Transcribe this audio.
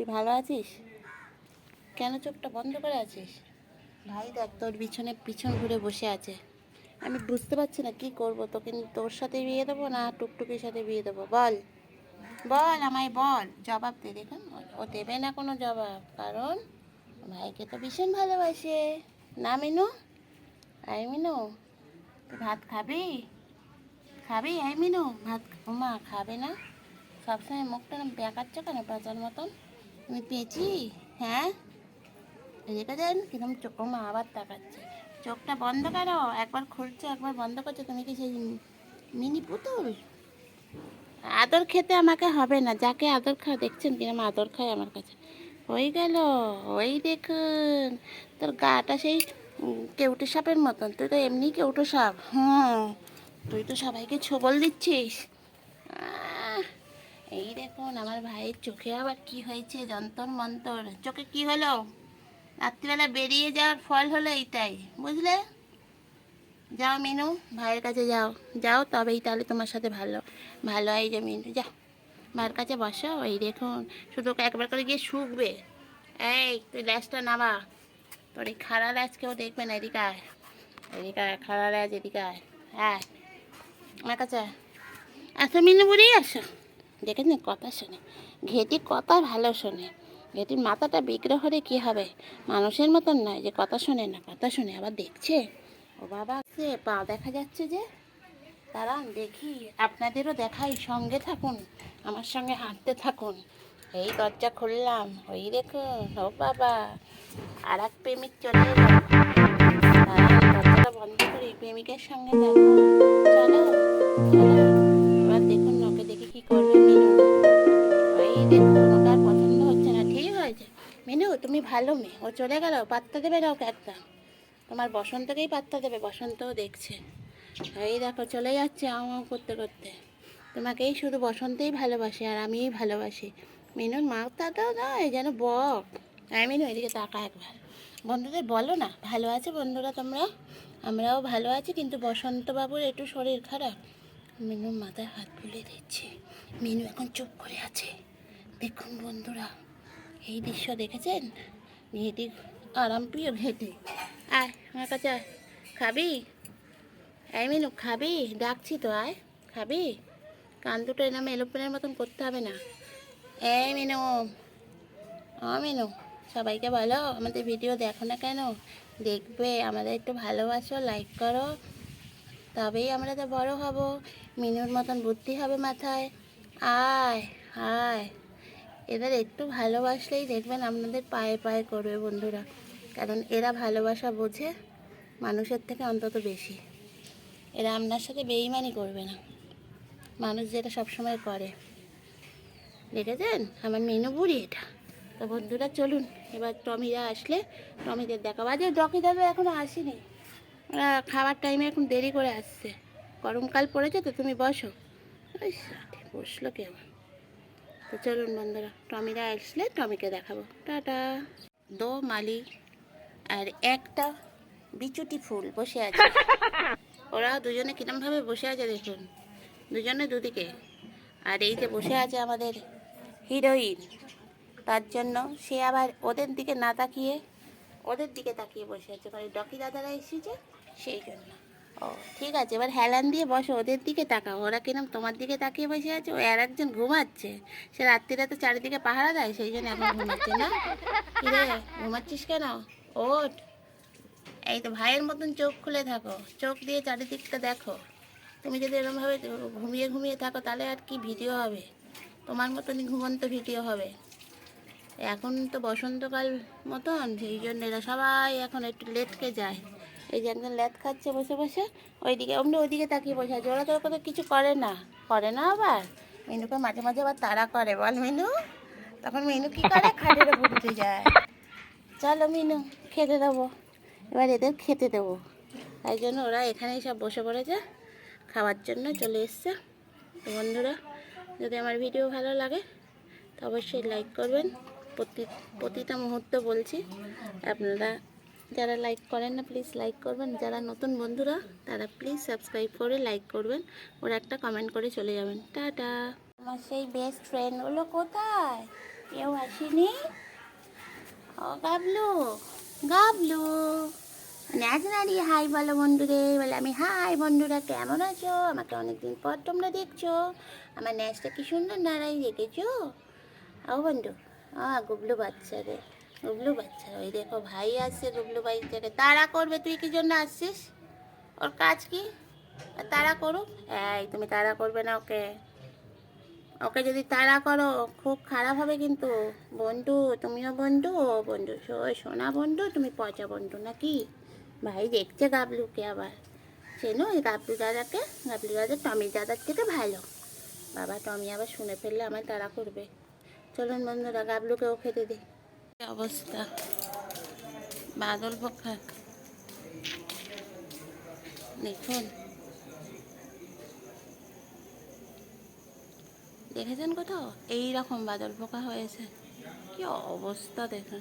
তুই ভালো আছিস? কেন চোখটা বন্ধ করে আছিস? ভাই দেখ, তোর পিছনে পিছন ঘুরে বসে আছে। আমি বুঝতে পারছি না কি করব, তোকে নিয়ে তোর সাথে বিয়ে দেবো না টুকটুকির সাথে বিয়ে দেবো? বল। বল আমায় বল, জবাব দে, দেখুন, ও দেবে না কোনো জবাব, কারণ ভাইকে তো ভীষণ ভালোবাসে। না, মিনু? আই মিনু। ভাত খাবি? খাবি? আই মিনু। ভাত মা খাবে না? সবসময় মুখটা বেঁকাচ্ছ কেন, পেঁচার মতন? তুমি পেয়েছি? হ্যাঁ? এদিকে দেন কিরম চোখ মা আবার তাকাচ্ছে। চোখটা বন্ধ করো, একবার খুলছো, একবার বন্ধ করছ। তুমি কি সেই মিনি পুতুল? আদর খেতে আমাকে হবে না, যাকে আদর খাওয়া দেখছেন কিরম আদর খায় আমার কাছে। হয়ে গেল, ওই দেখুন, তোর গাটা সেই কেউটে সাপের মতন। তুই তো এমনি কেউটো সাপ। হুম, তুই তো সবাইকে ছবল দিচ্ছিস। দেখুন আমার ভাইয়ের চোখে আবার কি হয়েছে, যন্তর মন্তর। চোখে কি হলো? রাত্রিবেলা বেরিয়ে যাওয়ার ফল হলো এইটাই বুঝলে? যাও মিনু, ভাইয়ের কাছে যাও। যাও তবেই তাহলে তোমার সাথে ভালো ভালো হয় যে মিনু। যাও ভাইয়ের কাছে বসো এই দেখুন, শুধু একবার করে গিয়ে শুকবে। এই, তুই ল্যাসটা নামা। তোর এই খাড়া ল্যাস কেউ দেখবে না এদিকে আয়। এদিকে আয় খাড়া ল্যাস এদিকে আয়। হ্যাঁ আমার কাছে। আসো মিনু, বুড়ি, আসো। দেখেছেন কথা শোনে। ঘেটি কথা ভালো শোনে। ঘেটির মাথাটা বিগ্রহ হলে কী হবে? মানুষের মতন নয় যে কথা শোনে না, কথা শুনে। আবার দেখছে? ও বাবা, সে পা দেখা যাচ্ছে যে? দাঁড়ান, দেখি। আপনাদেরও দেখাই, সঙ্গে থাকুন। আমার সঙ্গে হাঁটতে থাকুন। এই দরজা খুললাম। ওই দেখুন, ও বাবা। আর এক প্রেমিক চলে দরজাটা বন্ধ করি। প্রেমিকের সঙ্গে চলো চলো। তুমি ভালো মেয়ে। ও চলে গেল, পাত্তা দেবে ওকে একটা। তোমার বসন্তকেই পাত্তা দেবে, বসন্তও দেখছে। এই দেখো, চলে যাচ্ছে আও করতে করতে। তোমাকেই শুধু বসন্তেই ভালোবাসে আর আমিই ভালোবাসি। মিনুর মা মাথাটাও নয়, যেন বক। হ্যাঁ মিনু, এদিকে তাকা একবার। বন্ধুদের বলো না, ভালো আছে বন্ধুরা তোমরা? আমরাও ভালো আছি, কিন্তু বসন্তবাবুর একটু শরীর খারাপ। মিনুর মাথায় হাত বুলিয়ে দিচ্ছে। মিনু এখন চুপ করে আছে। দেখুন বন্ধুরা এই দৃশ্য দেখেছেন? মেয়েটি আরাম প্রিয় ঘেটে আয়, আমার কাছে আয়। খাবি? এই মিনু, খাবি? ডাকছি তো, আয়। খাবি? কান দুটো এরম এলোপ্লেনের মতন করতে হবে না। এই মিনু, ও মিনু, সবাইকে বলো, আমাদের ভিডিও দেখো না কেন? দেখবে, আমাদের একটু ভালোবাসো লাইক করো। তবেই আমরা তো বড় হব। মিনুর মতন বুদ্ধি হবে মাথায়। আয় আয়। এদের একটু ভালোবাসলেই দেখবেন আপনাদের পায়ে পায়ে করবে বন্ধুরা। কারণ এরা ভালোবাসা বোঝে মানুষের থেকে অন্তত বেশি। এরা আপনার সাথে বেইমানি করবে না। মানুষ যেটা সবসময় করে। দেখেছেন? আমার মেনু বুড়ি এটা। তো বন্ধুরা, চলুন। এবার টমিরা আসলে টমিদের দেখা বাজে ডকি দাদা এখনও আসেনি। ওরা খাবার টাইমে এখন দেরি করে আসছে। গরমকাল পড়েছে তো তুমি বসো। বসল কেউ তো চলুন বন্ধুরা, টমিরা আসলে টমিকে দেখাবো। টাটা। দো মালি আর একটা বিচুটি ফুল বসে আছে। ওরা দুজনে কিরমভাবে বসে আছে দেখুন। দুজনে দুদিকে। আর এই যে বসে আছে আমাদের হিরোইন, তার জন্য সে আবার ওদের দিকে না তাকিয়ে, ওদের দিকে তাকিয়ে বসে আছে। মানে ডকি দাদারা এসেছে, সেই জন্য। ও, ঠিক আছে, এবার হেলান দিয়ে বসো, ওদের দিকে তাকাও। ওরা কিরম তোমার দিকে তাকিয়ে বসে আছে, ও আর একজন ঘুমাচ্ছে। সে রাত্রিরে তো চারিদিকে পাহারা দেয়, সেই জন্য এখন ঘুমাচ্ছে না। কিরে, ঘুমাচ্ছিস কেন? ওট এই তো ভাইয়ের মতন চোখ খুলে থাকো, চোখ দিয়ে চারিদিকটা দেখো। তুমি যদি এরকমভাবে ঘুমিয়ে ঘুমিয়ে থাকো, তাহলে আর কি ভিডিও হবে? তোমার মতনই ঘুমন্ত ভিডিও হবে। এখন তো বসন্তকাল মতন, সেই জন্য এরা সবাই এখন একটু লেটকে যায়। এই যে একজন লেট খাচ্ছে বসে বসে, ওইদিকে, অমনি ওইদিকে তাকিয়ে বসে আছে। ওরা তো কথা কিছু করে না করে না আবার। মিনুকে মাঝে মাঝে আবার তারা করে, বল মিনু। তখন মিনু কি করে? খাটের উপর যায়। চলো মিনু, খেতে দেবো। এবার এদের খেতে দেবো। তাই জন্য ওরা এখানেই সব বসে পড়েছে। খাওয়ার জন্য চলে এসছে। তো বন্ধুরা, যদি আমার ভিডিও ভালো লাগে, তো অবশ্যই লাইক করবেন। প্রতি প্রতিটা মুহূর্ত বলছি, আপনারা যারা লাইক করেন না প্লিজ লাইক করবেন। যারা নতুন বন্ধুরা, তারা প্লিজ সাবস্ক্রাইব করে লাইক করবেন। ওরা একটা কমেন্ট করে চলে যাবেন। টাটা। আমার সেই বেস্ট ফ্রেন্ডগুলো কোথায়? কেউ আসে আসেনি? ও গাবলু গাবলু। নাচ নাড়িয়ে হাই বলো বন্ধুরে। বলে, আমি হাই বন্ধুরা, কেমন আছো? আমাকে অনেকদিন পর তোমরা দেখছ। আমার ন্যাচটা কি সুন্দর নাড়াই রেখেছো? ও বন্ধু আ গুবলু বাচ্চা রে গুবলু বাচ্চা ওই দেখো ভাই আসছে রুবলু ভাই থেকে তাড়া করবে, তুই কি জন্য আসছিস? ওর কাজ কি? তাড়া করুক? এই, তুমি তাড়া করবে না ওকে। ওকে যদি তাড়া করো খুব খারাপ হবে কিন্তু। বন্ধু, তুমিও বন্ধু, ও বন্ধু সোনা বন্ধু, তুমি পচা বন্ধু নাকি? ভাই দেখছে গাবলুকে আবার। চেনো এই গাবলু দাদাকে? গাবলু দাদা টমি দাদার থেকে ভালো। বাবা, টমি আবার শুনে ফেললে আমার তাড়া করবে। চলুন বন্ধুরা, গাবলুকেও খেতে দে কি অবস্থা? বাদল পক্ষা? দেখুন। দেখেছেন কোথাও? এই রকম বাদল পোকা হয়েছে। কি অবস্থা দেখেন।